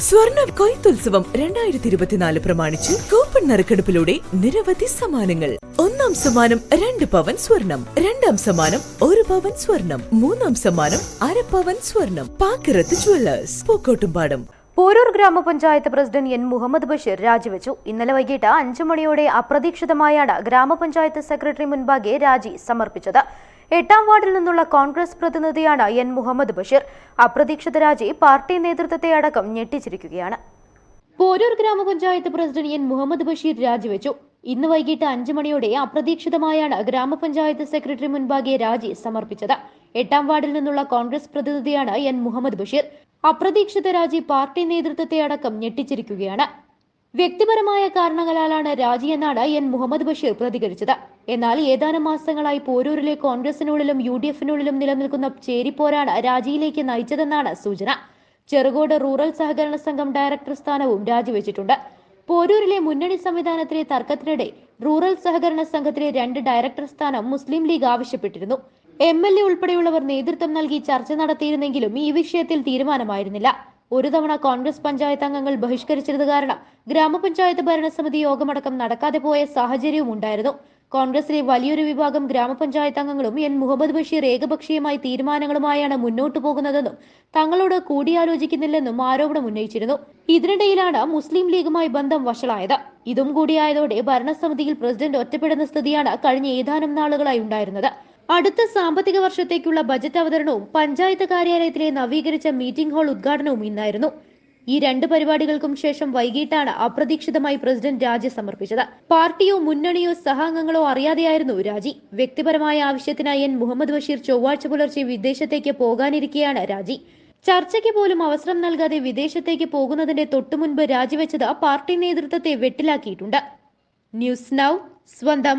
സ്വർണ കൊയ്ത്തുത്സവം രണ്ടായിരത്തി ഇരുപത്തിനാല് പ്രമാണിച്ച് കൂപ്പൺ നറുക്കെടുപ്പിലൂടെ നിരവധി സമ്മാനങ്ങൾ. ഒന്നാം സമ്മാനം രണ്ട് പവൻ സ്വർണം രണ്ടാം സമ്മാനം ഒരു പവൻ സ്വർണം മൂന്നാം സമ്മാനം അര പവൻ സ്വർണം. പാക്കിറത്ത് ജുവല്ലേഴ്സ് പൂക്കോട്ടുംപാടം. പോരൂർ ഗ്രാമപഞ്ചായത്ത് പ്രസിഡന്റ് എൻ. മുഹമ്മദ് ബഷീർ രാജിവെച്ചു. ഇന്നലെ വൈകിട്ട് അഞ്ചു മണിയോടെ അപ്രതീക്ഷിതമായാണ് ഗ്രാമപഞ്ചായത്ത് സെക്രട്ടറി മുൻപാകെ രാജി സമർപ്പിച്ചത്. എട്ടാം വാർഡിൽ നിന്നുള്ള കോൺഗ്രസ് പ്രതിനിധിയാണ് എൻ മുഹമ്മദ് ബഷീർ. അപ്രതീക്ഷിത രാജി പാർട്ടി നേതൃത്വത്തെ അടക്കം ഞെട്ടിച്ചിരിക്കുകയാണ്. പോരൂർ ഗ്രാമപഞ്ചായത്ത് പ്രസിഡന്റ് എൻ മുഹമ്മദ് ബഷീർ രാജിവെച്ചു. ഇന്ന് വൈകിട്ട് അഞ്ചു മണിയോടെ അപ്രതീക്ഷിതമായാണ് ഗ്രാമപഞ്ചായത്ത് സെക്രട്ടറി മുൻപാകെ രാജി സമർപ്പിച്ചത്. എട്ടാം വാർഡിൽ നിന്നുള്ള കോൺഗ്രസ് പ്രതിനിധിയാണ് എൻ മുഹമ്മദ് ബഷീർ. അപ്രതീക്ഷിത രാജി പാർട്ടി നേതൃത്വത്തെ അടക്കം ഞെട്ടിച്ചിരിക്കുകയാണ്. വ്യക്തിപരമായ കാരണങ്ങളാലാണ് രാജിയെന്നാണ് എൻ. മുഹമ്മദ് ബഷീർ പ്രതികരിച്ചത്. എന്നാൽ ഏതാനും മാസങ്ങളായി പോരൂരിലെ കോൺഗ്രസിനുള്ളിലും യു ഡി എഫിനുള്ളിലും നിലനിൽക്കുന്ന ചേരിപ്പോരാണ് രാജിയിലേക്ക് നയിച്ചതെന്നാണ് സൂചന. ചെറുകോട് റൂറൽ സഹകരണ സംഘം ഡയറക്ടർ സ്ഥാനവും രാജിവെച്ചിട്ടുണ്ട്. പോരൂരിലെ മുന്നണി സംവിധാനത്തിലെ തർക്കത്തിനിടെ റൂറൽ സഹകരണ സംഘത്തിലെ രണ്ട് ഡയറക്ടർ സ്ഥാനം മുസ്ലിം ലീഗ് ആവശ്യപ്പെട്ടിരുന്നു. എം. എൽ. എ ഉൾപ്പെടെയുള്ളവർ നേതൃത്വം നൽകി ചർച്ച നടത്തിയിരുന്നെങ്കിലും ഈ വിഷയത്തിൽ തീരുമാനമായിരുന്നില്ല. ഒരു തവണ കോൺഗ്രസ് പഞ്ചായത്ത് അംഗങ്ങൾ ബഹിഷ്കരിച്ചത് കാരണം ഗ്രാമപഞ്ചായത്ത് ഭരണസമിതി യോഗമടക്കം നടക്കാതെ പോയ സാഹചര്യവും ഉണ്ടായിരുന്നു. കോൺഗ്രസിലെ വലിയൊരു വിഭാഗം ഗ്രാമപഞ്ചായത്ത് അംഗങ്ങളും എൻ. മുഹമ്മദ് ബഷീർ ഏകപക്ഷീയമായി തീരുമാനങ്ങളുമായാണ് മുന്നോട്ടു പോകുന്നതെന്നും തങ്ങളോട് കൂടിയാലോചിക്കുന്നില്ലെന്നും ആരോപണം ഉന്നയിച്ചിരുന്നു. ഇതിനിടയിലാണ് മുസ്ലിം ലീഗുമായി ബന്ധം വഷളായത്. ഇതും കൂടിയായതോടെ ഭരണസമിതിയിൽ പ്രസിഡന്റ് ഒറ്റപ്പെടുന്ന സ്ഥിതിയാണ് കഴിഞ്ഞ ഏതാനും നാളുകളായി ഉണ്ടായിരുന്നത്. അടുത്ത സാമ്പത്തിക വർഷത്തേക്കുള്ള ബജറ്റ് അവതരണവും പഞ്ചായത്ത് കാര്യാലയത്തിലെ നവീകരിച്ച മീറ്റിംഗ് ഹാൾ ഉദ്ഘാടനവും ഇന്നായിരുന്നു. ഈ രണ്ട് പരിപാടികൾക്കും ശേഷം വൈകിട്ടാണ് അപ്രതീക്ഷിതമായി പ്രസിഡന്റ് രാജി സമർപ്പിച്ചത്. പാർട്ടിയോ മുന്നണിയോ സഹാംഗങ്ങളോ അറിയാതെയായിരുന്നു രാജി. വ്യക്തിപരമായ ആവശ്യത്തിനായി എൻ. മുഹമ്മദ് ബഷീർ ചൊവ്വാഴ്ച പുലർച്ചെ വിദേശത്തേക്ക് പോകാനിരിക്കെയാണ് രാജി. ചർച്ചയ്ക്ക് പോലും അവസരം നൽകാതെ വിദേശത്തേക്ക് പോകുന്നതിന്റെ തൊട്ടുമുൻപ് രാജിവെച്ചത് പാർട്ടി നേതൃത്വത്തെ വെട്ടിലാക്കിയിട്ടുണ്ട്. ന്യൂസ് നൗ സ്വന്തം